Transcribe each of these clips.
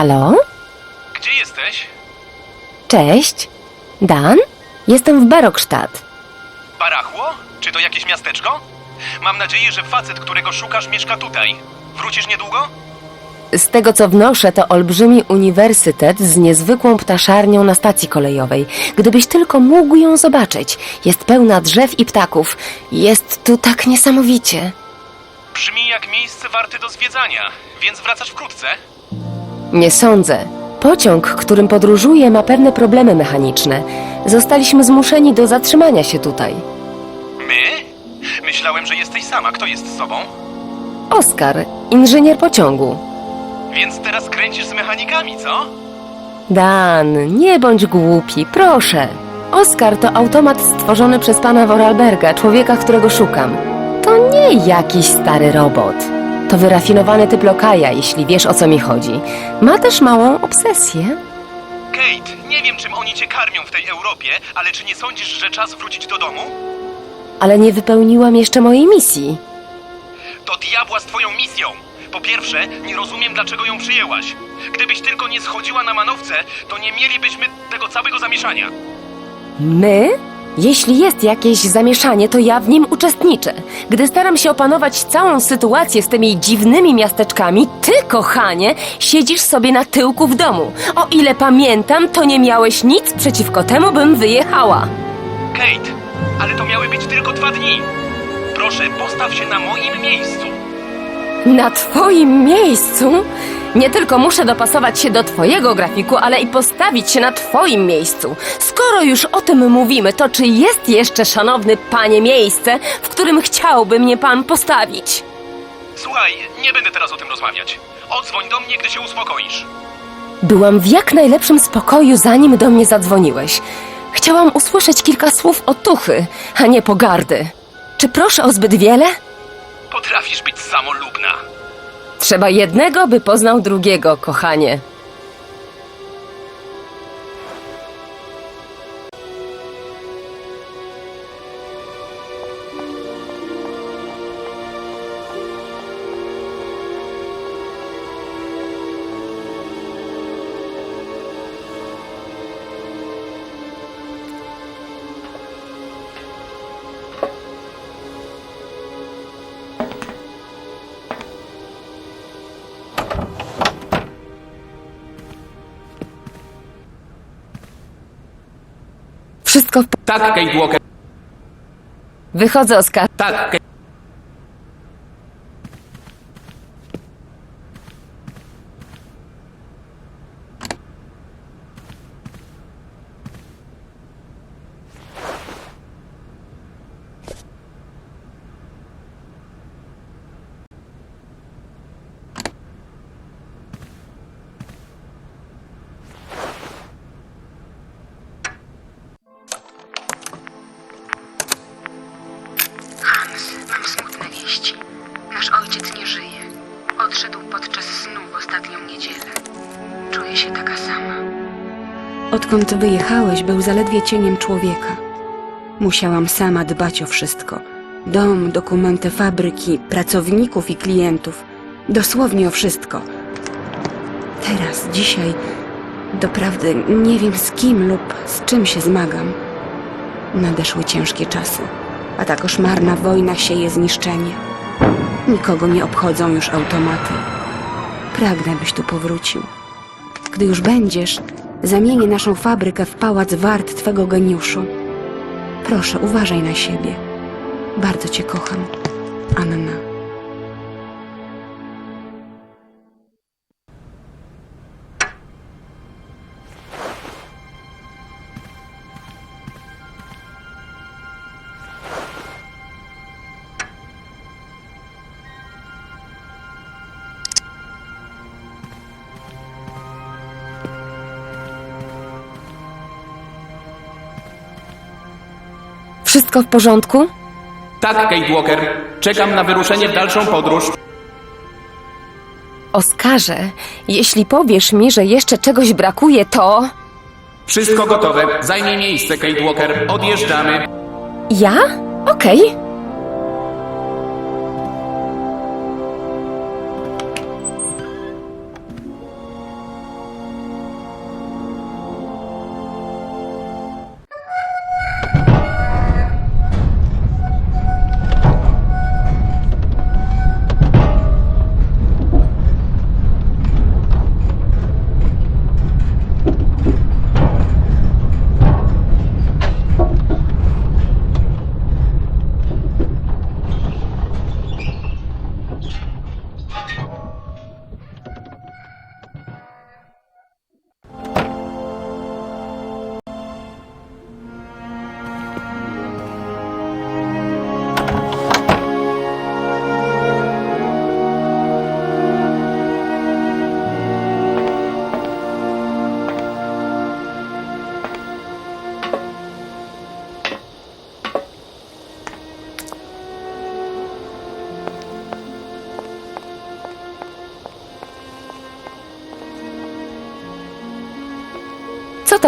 Halo? Gdzie jesteś? Cześć? Dan? Jestem w Berokstadt. Barachło? Czy to jakieś miasteczko? Mam nadzieję, że facet, którego szukasz, mieszka tutaj. Wrócisz niedługo? Z tego co wnoszę, to olbrzymi uniwersytet z niezwykłą ptaszarnią na stacji kolejowej. Gdybyś tylko mógł ją zobaczyć. Jest pełna drzew i ptaków. Jest tu tak niesamowicie. Brzmi jak miejsce warte do zwiedzania, więc wracasz wkrótce? Nie sądzę. Pociąg, którym podróżuję, ma pewne problemy mechaniczne. Zostaliśmy zmuszeni do zatrzymania się tutaj. My? Myślałem, że jesteś sama. Kto jest z sobą? Oskar, inżynier pociągu. Więc teraz kręcisz z mechanikami, co? Dan, nie bądź głupi, proszę. Oskar to automat stworzony przez pana Vorarlberga, człowieka, którego szukam. To nie jakiś stary robot. To wyrafinowany typ lokaja, jeśli wiesz o co mi chodzi. Ma też małą obsesję. Kate, nie wiem czym oni cię karmią w tej Europie, ale czy nie sądzisz, że czas wrócić do domu? Ale nie wypełniłam jeszcze mojej misji. Do diabła z twoją misją! Po pierwsze, nie rozumiem, dlaczego ją przyjęłaś. Gdybyś tylko nie schodziła na manowce, to nie mielibyśmy tego całego zamieszania. My? Jeśli jest jakieś zamieszanie, to ja w nim uczestniczę. Gdy staram się opanować całą sytuację z tymi dziwnymi miasteczkami, ty, kochanie, siedzisz sobie na tyłku w domu. O ile pamiętam, to nie miałeś nic przeciwko temu, bym wyjechała. Kate, ale to miały być tylko dwa dni. Proszę, postaw się na moim miejscu. Na twoim miejscu? Nie tylko muszę dopasować się do twojego grafiku, ale i postawić się na twoim miejscu. Skoro już o tym mówimy, to czy jest jeszcze, szanowny panie, miejsce, w którym chciałby mnie pan postawić? Słuchaj, nie będę teraz o tym rozmawiać. Odzwoń do mnie, gdy się uspokoisz. Byłam w jak najlepszym spokoju, zanim do mnie zadzwoniłeś. Chciałam usłyszeć kilka słów otuchy, a nie pogardy. Czy proszę o zbyt wiele? Potrafisz być samolubna. Trzeba jednego, by poznał drugiego, kochanie. Wszystko w... po- Tak, Kate Walker. Wychodzę, Oskar. Tak, Kate. Odkąd wyjechałeś, był zaledwie cieniem człowieka. Musiałam sama dbać o wszystko. Dom, dokumenty fabryki, pracowników i klientów. Dosłownie o wszystko. Teraz, dzisiaj, doprawdy nie wiem z kim lub z czym się zmagam. Nadeszły ciężkie czasy, a ta koszmarna wojna sieje zniszczenie. Nikogo nie obchodzą już automaty. Pragnę, byś tu powrócił. Gdy już będziesz, zamienię naszą fabrykę w pałac wart twego geniuszu. Proszę, uważaj na siebie. Bardzo cię kocham, Anna. Wszystko w porządku? Tak, Kate Walker. Czekam na wyruszenie w dalszą podróż. Oskarze, jeśli powiesz mi, że jeszcze czegoś brakuje, to... Wszystko gotowe. Zajmij miejsce, Kate Walker. Odjeżdżamy. Ja? Okej.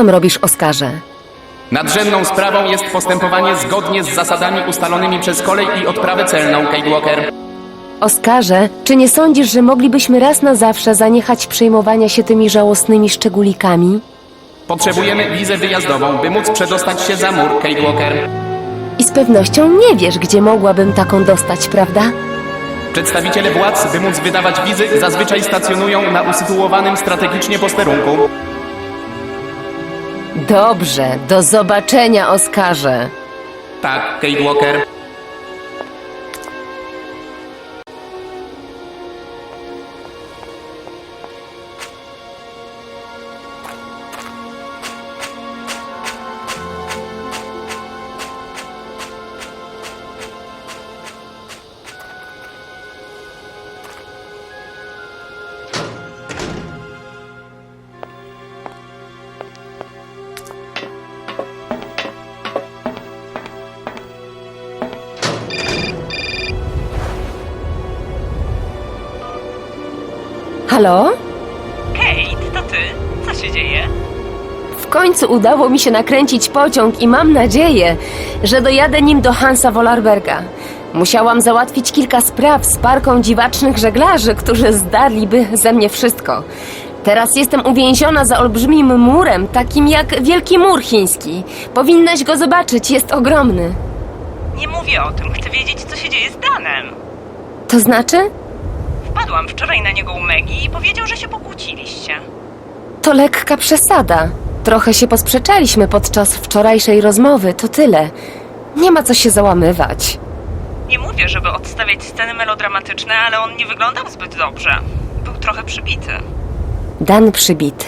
Tam robisz, Oskarze? Nadrzędną sprawą jest postępowanie zgodnie z zasadami ustalonymi przez kolej i odprawę celną, Kate Walker. Oskarze, czy nie sądzisz, że moglibyśmy raz na zawsze zaniechać przejmowania się tymi żałosnymi szczególikami? Potrzebujemy wizę wyjazdową, by móc przedostać się za mur, Kate Walker. I z pewnością nie wiesz, gdzie mogłabym taką dostać, prawda? Przedstawiciele władz, by móc wydawać wizy, zazwyczaj stacjonują na usytuowanym strategicznie posterunku. Dobrze, do zobaczenia, Oskarze. Tak, Kate Walker. Halo? Kate, to ty? Co się dzieje? W końcu udało mi się nakręcić pociąg i mam nadzieję, że dojadę nim do Hansa Wollerberga. Musiałam załatwić kilka spraw z parką dziwacznych żeglarzy, którzy zdarliby ze mnie wszystko. Teraz jestem uwięziona za olbrzymim murem, takim jak Wielki Mur Chiński. Powinnaś go zobaczyć, jest ogromny. Nie mówię o tym, chcę wiedzieć, co się dzieje z Danem. To znaczy? Wpadłam wczoraj na niego u Megi i powiedział, że się pokłóciliście. To lekka przesada. Trochę się posprzeczaliśmy podczas wczorajszej rozmowy, to tyle. Nie ma co się załamywać. Nie mówię, żeby odstawiać sceny melodramatyczne, ale on nie wyglądał zbyt dobrze. Był trochę przybity. Dan przybity?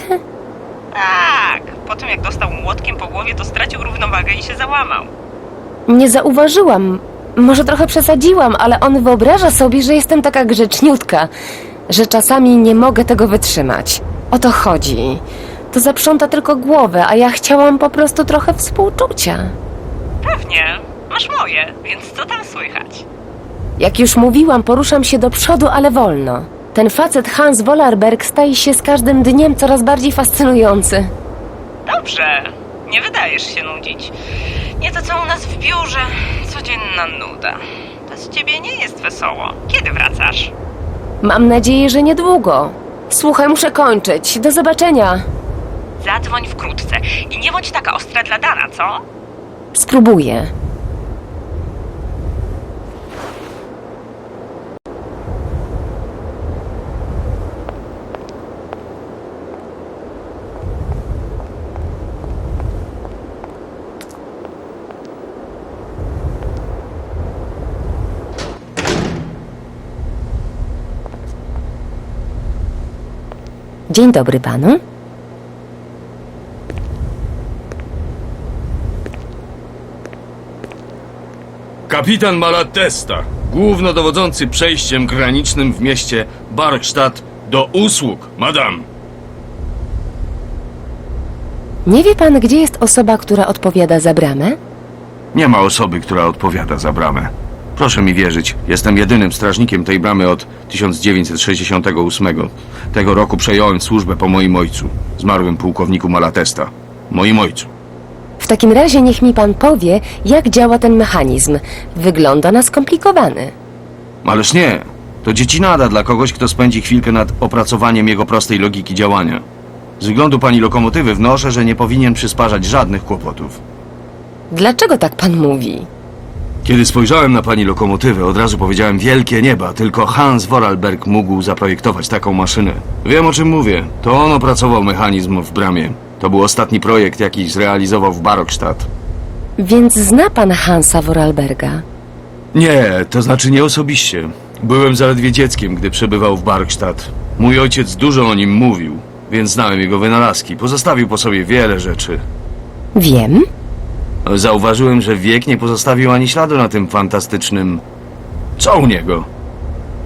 Tak, po tym jak dostał młotkiem po głowie, to stracił równowagę i się załamał. Nie zauważyłam. Może trochę przesadziłam, ale on wyobraża sobie, że jestem taka grzeczniutka, że czasami nie mogę tego wytrzymać. O to chodzi. To zaprząta tylko głowę, a ja chciałam po prostu trochę współczucia. Pewnie, masz moje, więc co tam słychać? Jak już mówiłam, poruszam się do przodu, ale wolno. Ten facet Hans Wollerberg staje się z każdym dniem coraz bardziej fascynujący. Dobrze, nie wydajesz się nudzić. Nie to co u nas w biurze, codzienna nuda. Bez ciebie nie jest wesoło. Kiedy wracasz? Mam nadzieję, że niedługo. Słuchaj, muszę kończyć. Do zobaczenia. Zadzwoń wkrótce i nie bądź taka ostra dla Dana, co? Spróbuję. Dzień dobry panu. Kapitan Malatesta, głównodowodzący przejściem granicznym w mieście Barkstadt do usług, madam. Nie wie pan, gdzie jest osoba, która odpowiada za bramę? Nie ma osoby, która odpowiada za bramę. Proszę mi wierzyć, jestem jedynym strażnikiem tej bramy od 1968. Tego roku przejąłem służbę po moim ojcu, zmarłym pułkowniku Malatesta. Moim ojcu. W takim razie niech mi pan powie, jak działa ten mechanizm. Wygląda na skomplikowany. Ależ nie, to dziecinada dla kogoś, kto spędzi chwilkę nad opracowaniem jego prostej logiki działania. Z wyglądu pani lokomotywy wnoszę, że nie powinien przysparzać żadnych kłopotów. Dlaczego tak pan mówi? Kiedy spojrzałem na pani lokomotywę, od razu powiedziałem wielkie nieba, tylko Hans Vorarlberg mógł zaprojektować taką maszynę. Wiem o czym mówię. To on opracował mechanizm w bramie. To był ostatni projekt, jaki zrealizował w Barokstadt. Więc zna pan Hansa Vorarlberga? Nie, to znaczy nie osobiście. Byłem zaledwie dzieckiem, gdy przebywał w Barkstadt. Mój ojciec dużo o nim mówił, więc znałem jego wynalazki. Pozostawił po sobie wiele rzeczy. Wiem. Zauważyłem, że wiek nie pozostawił ani śladu na tym fantastycznym... Co u niego?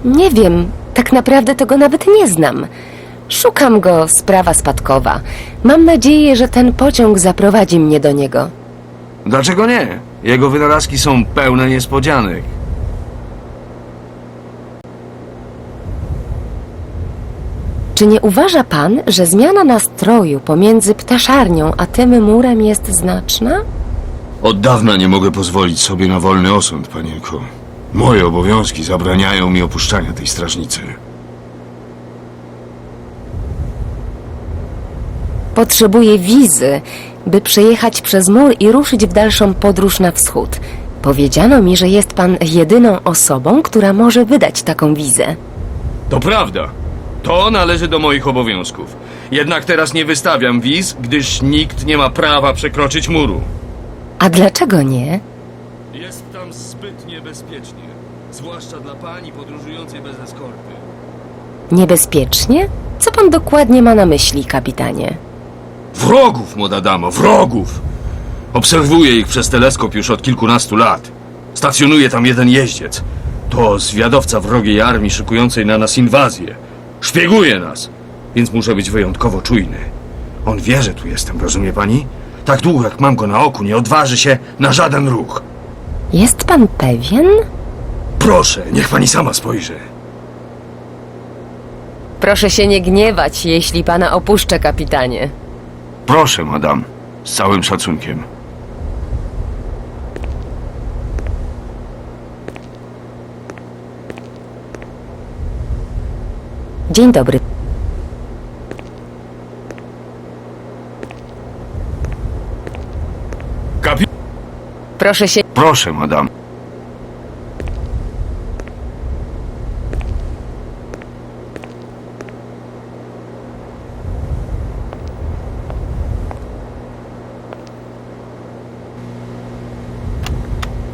Nie wiem. Tak naprawdę tego nawet nie znam. Szukam go, sprawa spadkowa. Mam nadzieję, że ten pociąg zaprowadzi mnie do niego. Dlaczego nie? Jego wynalazki są pełne niespodzianek. Czy nie uważa pan, że zmiana nastroju pomiędzy ptaszarnią a tym murem jest znaczna? Od dawna nie mogę pozwolić sobie na wolny osąd, panienko. Moje obowiązki zabraniają mi opuszczania tej strażnicy. Potrzebuję wizy, by przejechać przez mur i ruszyć w dalszą podróż na wschód. Powiedziano mi, że jest pan jedyną osobą, która może wydać taką wizę. To prawda. To należy do moich obowiązków. Jednak teraz nie wystawiam wiz, gdyż nikt nie ma prawa przekroczyć muru. A dlaczego nie? Jest tam zbyt niebezpiecznie. Zwłaszcza dla pani podróżującej bez eskorty. Niebezpiecznie? Co pan dokładnie ma na myśli, kapitanie? Wrogów, młoda damo, wrogów! Obserwuję ich przez teleskop już od kilkunastu lat. Stacjonuje tam jeden jeździec. To zwiadowca wrogiej armii szykującej na nas inwazję. Szpieguje nas, więc muszę być wyjątkowo czujny. On wie, że tu jestem, rozumie pani? Tak długo jak mam go na oku, nie odważy się na żaden ruch. Jest pan pewien? Proszę, niech pani sama spojrzy. Proszę się nie gniewać, jeśli pana opuszczę, kapitanie. Proszę, madam, z całym szacunkiem. Dzień dobry. Proszę się. Proszę, madam.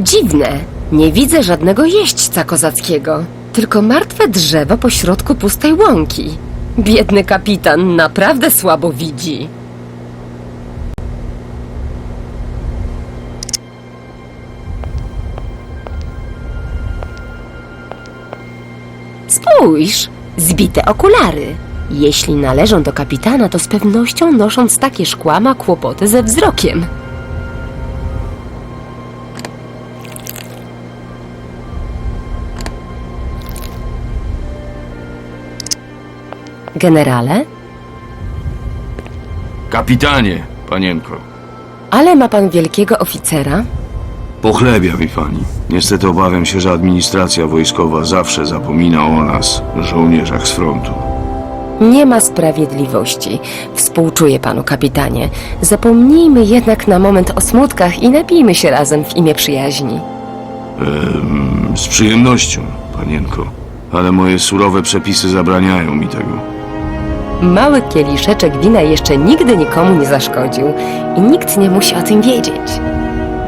Dziwne. Nie widzę żadnego jeźdźca kozackiego. Tylko martwe drzewo pośrodku pustej łąki. Biedny kapitan naprawdę słabo widzi. Spójrz, zbite okulary. Jeśli należą do kapitana, to z pewnością nosząc takie szkła ma kłopoty ze wzrokiem. Generale? Kapitanie, panienko. Ale ma pan wielkiego oficera? Pochlebia mi pani. Niestety obawiam się, że administracja wojskowa zawsze zapomina o nas, żołnierzach z frontu. Nie ma sprawiedliwości. Współczuję panu, kapitanie. Zapomnijmy jednak na moment o smutkach i napijmy się razem w imię przyjaźni. Ehm, z przyjemnością, panienko. Ale moje surowe przepisy zabraniają mi tego. Mały kieliszeczek wina jeszcze nigdy nikomu nie zaszkodził i nikt nie musi o tym wiedzieć.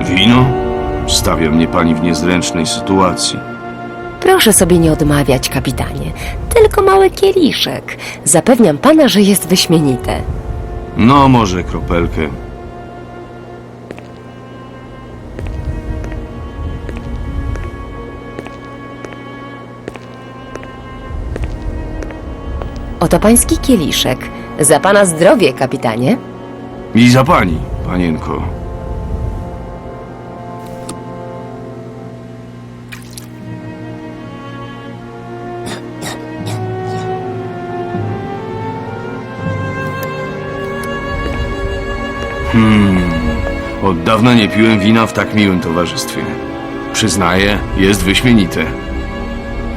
Wino? Stawia mnie pani w niezręcznej sytuacji. Proszę sobie nie odmawiać, kapitanie. Tylko mały kieliszek. Zapewniam pana, że jest wyśmienite. No, może kropelkę. Oto pański kieliszek. Za pana zdrowie, kapitanie. I za pani, panienko. Od dawna nie piłem wina w tak miłym towarzystwie. Przyznaję, jest wyśmienite.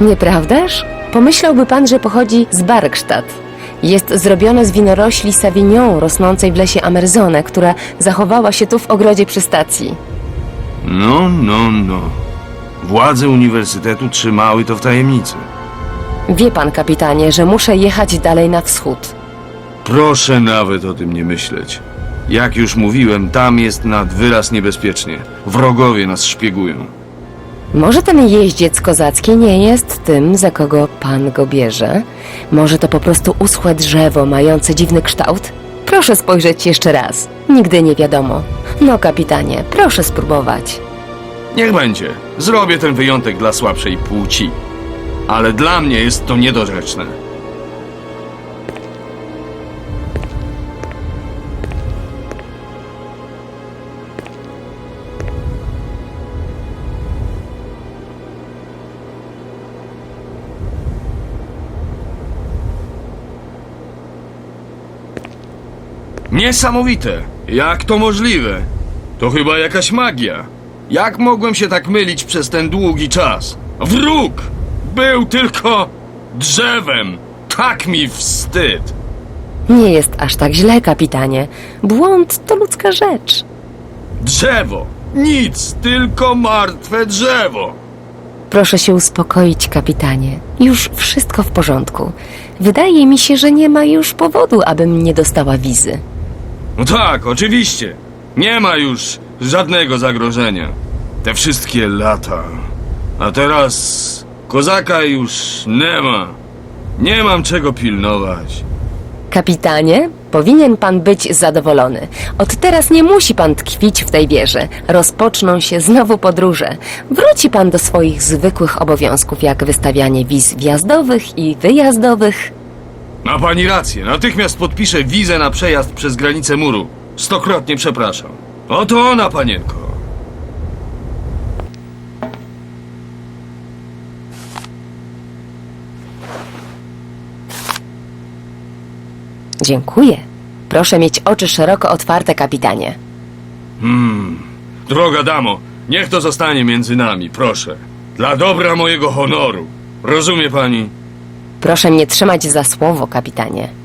Nieprawdaż? Pomyślałby pan, że pochodzi z Barkstadt. Jest zrobione z winorośli Savignon rosnącej w lesie Amerzone, która zachowała się tu w ogrodzie przy stacji. No, no, no. Władze uniwersytetu trzymały to w tajemnicy. Wie pan, kapitanie, że muszę jechać dalej na wschód. Proszę nawet o tym nie myśleć. Jak już mówiłem, tam jest nad wyraz niebezpiecznie. Wrogowie nas szpiegują. Może ten jeździec kozacki nie jest tym, za kogo pan go bierze? Może to po prostu uschłe drzewo mające dziwny kształt? Proszę spojrzeć jeszcze raz. Nigdy nie wiadomo. No, kapitanie, proszę spróbować. Niech będzie. Zrobię ten wyjątek dla słabszej płci. Ale dla mnie jest to niedorzeczne. Niesamowite! Jak to możliwe? To chyba jakaś magia. Jak mogłem się tak mylić przez ten długi czas? Wróg! Był tylko drzewem! Tak mi wstyd! Nie jest aż tak źle, kapitanie. Błąd to ludzka rzecz. Drzewo! Nic, tylko martwe drzewo! Proszę się uspokoić, kapitanie. Już wszystko w porządku. Wydaje mi się, że nie ma już powodu, abym nie dostała wizy. No tak, oczywiście. Nie ma już żadnego zagrożenia. Te wszystkie lata. A teraz kozaka już nie ma. Nie mam czego pilnować. Kapitanie, powinien pan być zadowolony. Od teraz nie musi pan tkwić w tej wieży. Rozpoczną się znowu podróże. Wróci pan do swoich zwykłych obowiązków, jak wystawianie wiz wjazdowych i wyjazdowych. Ma pani rację. Natychmiast podpiszę wizę na przejazd przez granicę muru. Stokrotnie przepraszam. Oto ona, panienko. Dziękuję. Proszę mieć oczy szeroko otwarte, kapitanie. Droga damo, niech to zostanie między nami, proszę. Dla dobra mojego honoru. Rozumie pani? Proszę mnie trzymać za słowo, kapitanie.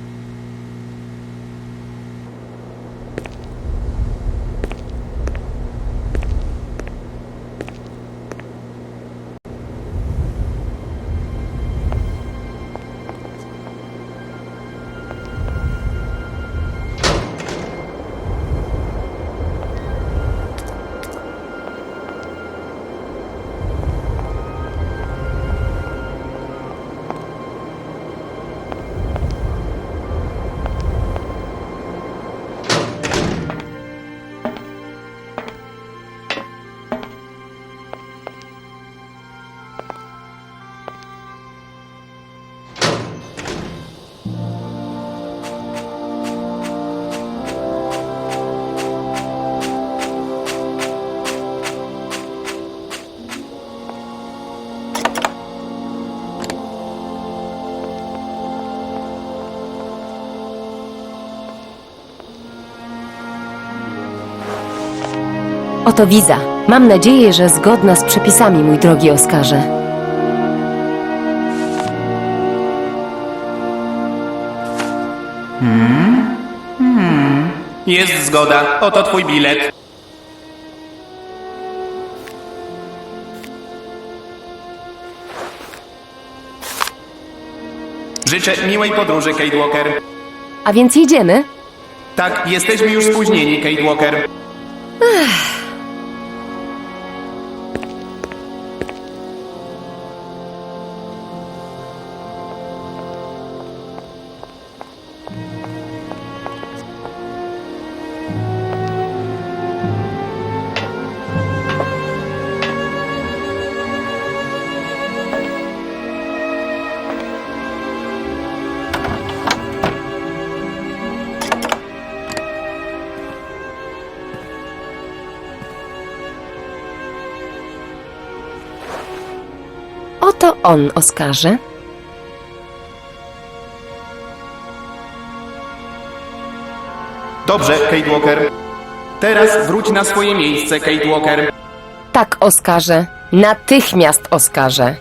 Oto wiza. Mam nadzieję, że zgodna z przepisami, mój drogi Oskarze. Jest zgoda. Oto twój bilet. Życzę miłej podróży, Kate Walker. A więc jedziemy? Tak, jesteśmy już spóźnieni, Kate Walker. On, Oskarze. Dobrze, Kate Walker. Teraz wróć na swoje miejsce, Kate Walker. Tak, Oskarze. Natychmiast, Oskarze.